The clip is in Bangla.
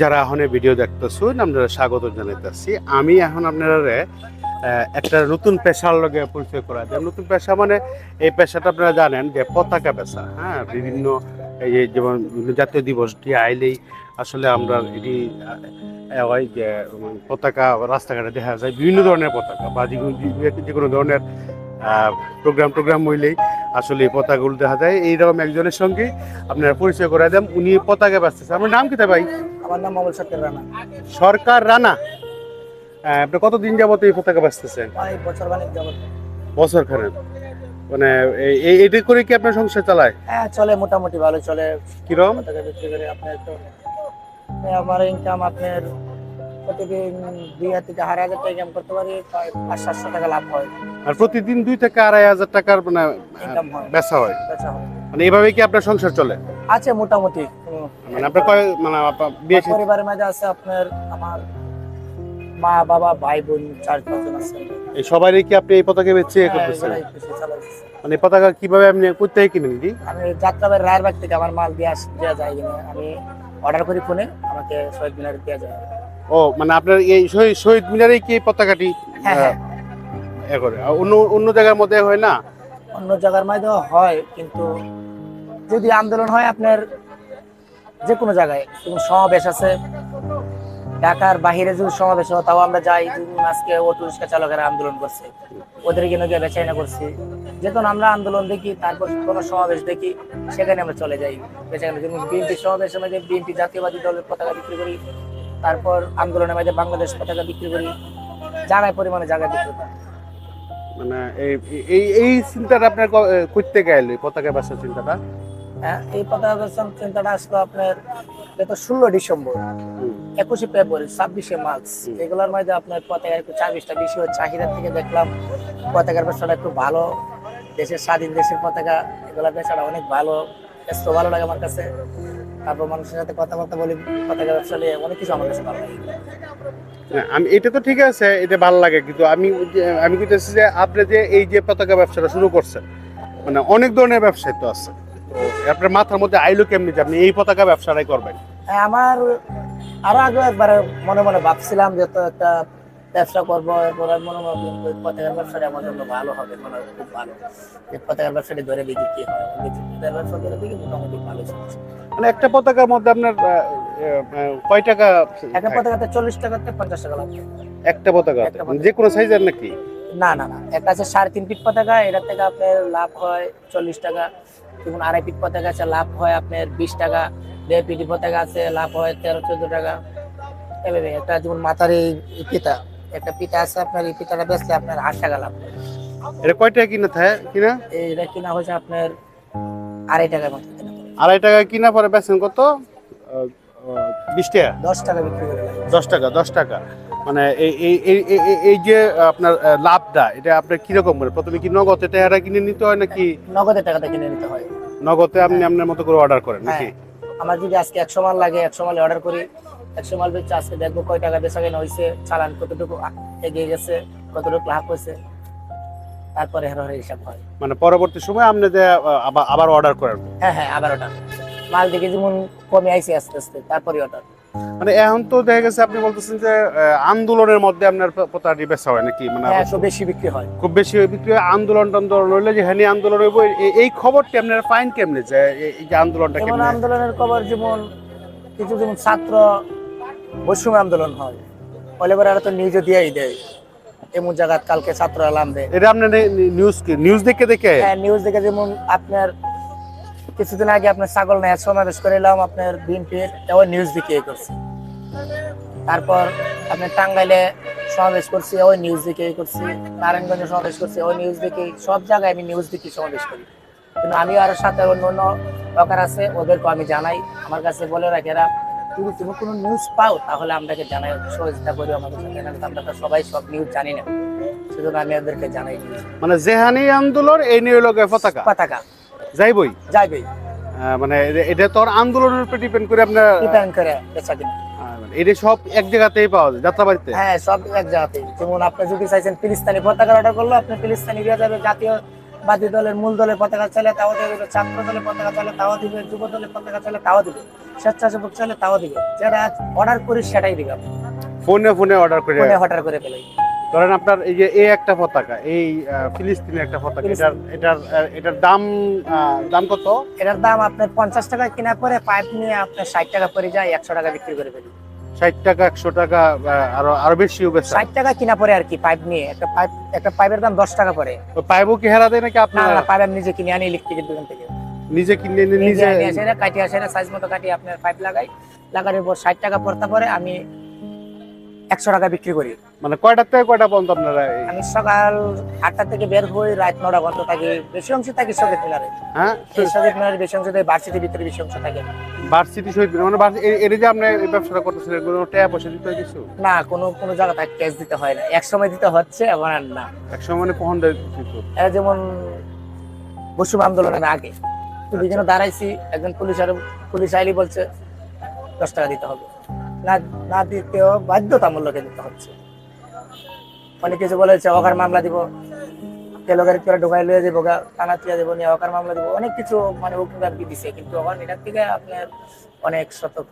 যারা এখন ভিডিও দেখতেছেন, আপনারা স্বাগত জানাইতেছি। আমি এখন আপনারা একটা নতুন পেশার লগে পরিচয় করা যায় নতুন পেশা মানে এই পেশাটা আপনারা জানেন যে পতাকা পেশা হ্যাঁ? বিভিন্ন, এই যেমন জাতীয় দিবসটি আইলেই আসলে আমরা এটি হয় যে পতাকা রাস্তাঘাটে দেখা যায়, বিভিন্ন ধরনের পতাকা বা যে কোনো ধরনের প্রোগ্রাম টোগ্রাম হইলেই আসলে এই পতাকাগুলো দেখা যায়। এইরকম একজনের সঙ্গে আপনারা পরিচয় করে দেন উনি পতাকা বাঁচতেছে আপনার নাম কি ভাই? আমার নাম মামুল সরকার রানা। সরকার রানা। আপনি কতদিন যাবত এই পতাকা বাঁচতেছেন বছর বছর খানেক। মানে এই- এই এটা করে কি আপনার সংসার চালায়? হ্যাঁ চলে মোটামুটি ভালো চলে। কিরম? পতাকা বিক্রি করে আপনার তো আমার ইনকাম আপনার প্রতিদিন দুই হাজার থেকে আড়াই হাজার টাকা ইনকাম করতে পারি পাঁচ সাতশো টাকা লাভ হয়। আর প্রতিদিন দুই থেকে আড়াই হাজার টাকার মানে ইনকাম হয়। বেচা হয়। বেচা হয়। মানে এইভাবে কি আপনার সংসার চলে? আছে মোটামুটি। মানে আপনার কয় মানে বিয়ে পরিবারের মাঝে আছে আপনার আমার মা বাবা ভাই বোন চার পাঁচজন আছে। এই সবারই কি আপনি এই পতাকা বেচে হ্যাঁ, করতেছেন। মানে পতাকা কীভাবে আপনি কোথায় কিনেন কি? আমি যাত্রাবাড়ি রায়েরবাগ থেকে আমার মাল দিয়ে আস দেওয়া যায় কিনা আমি অর্ডার করি ফোনে আমাকে শহীদ মিনারে দেওয়া যায়। ও মানে আপনার এই শহীদ শহীদ মিনারে কি পতাকাটি হ্যাঁ হ্যাঁ। এ করে। অন্য অন্য জায়গার মধ্যে হয় না? অন্য জায়গার মধ্যে হয় কিন্তু যদি আন্দোলন হয় আপনার যে কোনো জায়গায় যেমন সমাবেশ আছে ঢাকার বাহিরে যদি সমাবেশ হয় তাও আমরা যাই আজকে অটো রিক্সা চালকেরা আন্দোলন করছে। ওদের কিনে গিয়ে বেচাইনা করছি। যখন আমরা আন্দোলন দেখি তারপর কোনো সমাবেশ দেখি সেখানে আমরা চলে যাই। বেচাইনা যেমন বিএনপি সমাবেশের মধ্যে বিএনপি জাতীয়বাদী দলের পতাকা বিক্রি করি তারপর আন্দোলনের মধ্যে বাংলাদেশ পতাকা বিক্রি করি জায়গায় পরিমাণে জায়গা বিক্রি করি। মানে এই এই চিন্তাটা আপনার করতে গেল পতাকা বাসার চিন্তাটা? হ্যাঁ এই পতাকা বেচন চিন্তাটা আসলো আপনার গত ষোলো ডিসেম্বর একুশে ফেব্রুয়ারি ছাব্বিশে মার্চ। এগুলোর মধ্যে আপনার পতাকা একটু চাবিশটা বেশি হয় চাহিদা থেকে দেখলাম পতাকার ব্যবসাটা একটু ভালো। দেশের স্বাধীন দেশের পতাকা এগুলোর ব্যবসাটা অনেক ভালো। এত ভালো লাগে আমার কাছে। তারপর মানুষের সাথে কথাবার্তা বলি পতাকা ব্যবসা নিয়ে অনেক কিছু আমার কাছে ভালো লাগে। হ্যাঁ, আমি এটা তো ঠিক আছে এটা ভালো লাগে কিন্তু আমি আমি কইতেছি যে আপনি যে এই যে পতাকা ব্যবসাটা শুরু করছেন মানে অনেক ধরনের ব্যবসায় তো আছে। তো আপনার মাথার মধ্যে আইলো কেমনি যে আপনি এই পতাকা ব্যবসাটাই করবেন? হ্যাঁ, আমার আরও আগে একবার মনে মনে ভাবছিলাম যে তো একটা ব্যবসা করব এরপর আমি মনে যে পতাকার ব্যবসাটা আমার জন্য ভালো হবে মনে খুব ভালো। যে পতাকার ব্যবসাটা ধরে দেখি কি হয়? পতাকার ব্যবসা ধরে দেখি মোটামুটি ভালো চলছে। মানে একটা পতাকার মধ্যে আপনার কয় টাকা একটা পতাকাতে চল্লিশ টাকাতে পঞ্চাশ টাকা লাভ একটা পতাকা যে কোনো সাইজের নাকি? না না না একটা আছে সাড়ে তিন ফিট পতাকা এটার থেকে আপনার লাভ হয় চল্লিশ টাকা। যেমন আড়াই ফিট পতাকা আছে লাভ হয় আপনার বিশ টাকা। দেড় ফিট পতাকা আছে লাভ হয় তেরো চোদ্দ টাকা। এভাবে একটা যেমন মাথার এই পিতা। একটা পিঠা আছে আপনার এই পিতাটা বেচলে আপনার আট টাকা লাভ হয় এটা কয় টাকা কিনা থাকে কিনা? এইটা কিনা হয়েছে আপনার আড়াই টাকার মতো। আড়াই টাকা কিনা পরে বেচেন কত? বিশ টাকা। দশ টাকা বিক্রি করে দশ টাকা দশ টাকা। মানে এই এই যে আপনার লাভটা এটা আপনার কীরকম মানে প্রথমে কি নগদে টাকাটা কিনে নিতে হয় নাকি? নগদের টাকাতে কিনে নিতে হয়। নগদে আপনি আপনার মতো করে অর্ডার করেন নাকি? হ্যাঁ। আমার যদি আজকে একশো মাল লাগে একশো মাল অর্ডার করি একশো মাল বেচে আজকে দেখব কয় টাকা বেচা কেনা হয়েছে চালান কতটুকু এগিয়ে গেছে কতটুকু লাভ হয়েছে। তারপরে হেরো হেরো হিসাব হয়। মানে পরবর্তী সময় আপনি যে আবার অর্ডার করেন। হ্যাঁ হ্যাঁ আবার ওটা মাল দেখে যেমন কমে আইছে আস্তে আস্তে তারপরে ওটা মানে এখন তো দেখা গেছে আপনি বলতেছেন যে আন্দোলনের মধ্যে আপনার পতাকাটি বেচা হয় নাকি? মানে হ্যাঁ একটু বেশি বিক্রি হয়। খুব বেশি বিক্রি হয়। আন্দোলন টান্দোলন হইলে যেখানে আন্দোলন হইব এই- খবরটি আপনারা ফাইন কেমনে যে এই- যে আন্দোলনটা কেমনে? আন্দোলনের খবর যেমন কিছু যেমন ছাত্র বৈষম্য আন্দোলন হয়। তো নিউজও দিয়েই দেয়। এমন জায়গা কালকে ছাত্ররা নামবে এটা আপনার নিউজ কি? নিউজ দেখে দেখে? হ্যাঁ নিউজ দেখে যেমন আপনার কিছুদিন আগে আপনার ছাগল নেয় সমাবেশ করে এলাম আপনার বিএনপির এও নিউজ দিকে এ করছে। তারপর আপনার টাঙ্গাইলে সমাবেশ করছি ওই নিউজ দিকে এ করছি। নারায়ণগঞ্জে সমাবেশ করছি ওই নিউজ দিকে সব জায়গায় আমি নিউজ দিকে সমাবেশ করি। কিন্তু আমি আর সাথে অন্য অন্য দরকার আছে ওদেরকে আমি জানাই। আমার কাছে বলে রাখে এরা যদি তুমি কোনো নিউজ পাও তাহলে আমরাকে জানাই সহযোগিতা করি আমাদের সাথে। আমরা তো সবাই সব নিউজ জানি না। সেজন্য আমি ওদেরকে জানাই মানে যেহানি আন্দোলন এই নিয়ে লোক পতাকা? পতাকা। যাইবই? যাইবেই। মানে এটা- তোর আন্দোলনের উপর ডিপেন্ড করে আপনার ডিপেন্ড করে বেচা কিনা। মানে এটা সব এক জায়গাতেই পাওয়া যায় যাত্রাবাড়িতে? হ্যাঁ সব এক জায়গাতে যেমন আপনি যদি চাইছেন ফিলিস্তানি পতাকা অর্ডার করল আপনি ফিলিস্তানি দেওয়া যাবে জাতীয় বাদী দলের মূল দলের পতাকা চাইলে তাও দিবে ছাত্র দলের পতাকা চাইলে তাও দিবে যুব দলের পতাকা চাইলে তাও দিবে স্বেচ্ছাসেবক চাইলে তাও দিবে। যেটা অর্ডার করি সেটাই দিবে। ফোনে ফোনে অর্ডার করে ফোনে অর্ডার করে ফেলে। ধরেন আপনার এই যে এই একটা পতাকা এই ফিলিস্তিনের একটা পতাকা এটার এটার এটার দাম দাম কত? এটার দাম আপনার পঞ্চাশ টাকা কেনা পরে পাইপ নিয়ে আপনার ষাট টাকা পরে যায় একশো টাকা বিক্রি করে ফেলি। ষাট টাকা একশো টাকা আরও আরও বেশিও বেচা। ষাট টাকা কিনা পরে আর কি পাইপ নিয়ে। একটা পাইপ একটা পাইপের দাম দশ টাকা পরে পাইপও কি হেরা দেয় নাকি আপনার না পাইপ আমি নিজে কিনে আনি ইলেকট্রিকের দোকান থেকে। নিজে কিনে নিজে আসে না কাটি আসে না সাইজ মতো কাটি আপনার পাইপ লাগাই। লাগানোর পর ষাট টাকা পড়তা পরে আমি একশো টাকা বিক্রি করি। মানে কয়টা থেকে কয়টা পর্যন্ত আপনারা আমি সকাল আটটা থেকে বের হই রাত নটা পর্যন্ত থাকি। বেশি অংশ থাকি শখের মিনারে। হ্যাঁ? শখের মিনারে বেশি অংশ থাকে ভার্সিটির ভিতরে বেশি অংশ থাকে। ভার্সিটি শহীদ মিনার, মানে এই যে আপনি এই ব্যবসাটা করতেছিলেন কোনো টাকা পয়সা দিতে হয় কিছু? না কোনো কোনো জায়গা থাকে ক্যাশ দিতে হয় না। এক সময় দিতে হচ্ছে এখন আর না। এক সময় মানে কখন? এরা যেমন বসুম আন্দোলনের আগে। তো বিভিন্ন দাঁড়াইছি একজন পুলিশ আর পুলিশ আইলি বলছে দশ টাকা দিতে হবে। না না দিতেও বাধ্যতামূলক দিতে হচ্ছে। অনেক কিছু বলেছে, অকার মামলা দিব। তেলগাড়ি করে ঢোকাই লয়ে যাব গা টানা তুলে দেবো নিয়ে অকার মামলা দিব। অনেক কিছু মানে উকিল দিছে, কিন্তু ওখানে এটার থেকে আপনার অনেক সতর্ক।